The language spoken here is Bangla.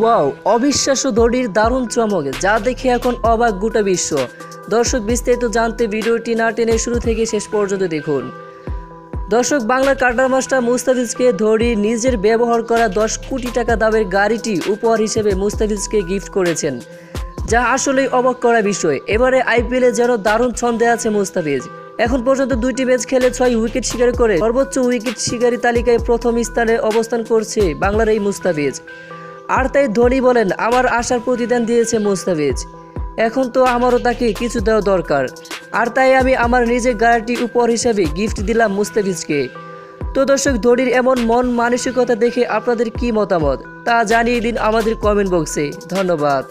ওয়াও অবিশ্বাস্য ধোনির দারুণ চমক, যা দেখে এখন অবাক গোটা বিশ্ব। দর্শক বিস্তারিত জানতে ভিডিওটি না টেনে শুরু থেকে শেষ পর্যন্ত দেখুন। দর্শক, বাংলার কাটার মাস্টার মুস্তাফিজকে ধোনি নিজের ব্যবহার করা দশ কোটি টাকা দামের গাড়িটি উপহার হিসেবে মুস্তাফিজকে গিফট করেছেন, যা আসলেই অবাক করা বিষয়। এবারে আইপিএলে যেন দারুণ ছন্দে আছে মুস্তাফিজ। এখন পর্যন্ত দুইটি ম্যাচ খেলে ছয় উইকেট শিকার করে সর্বোচ্চ উইকেট শিকারী তালিকায় প্রথম স্থানে অবস্থান করছে বাংলার এই মুস্তাফিজ। আর তাই ধোনি বলেন, আমার আশার প্রতিদান দিয়েছে মুস্তাফিজ। এখন তো আমারও তাকে কিছু দেওয়া দরকার। আর তাই আমি আমার নিজের গাড়িটি উপহার হিসাবে গিফট দিলাম মুস্তাফিজকে। তো দর্শক, ধোনির এমন মন মানসিকতা দেখে আপনাদের কি মতামত? তা জানিয়ে দিন আমাদের কমেন্ট বক্সে ধন্যবাদ।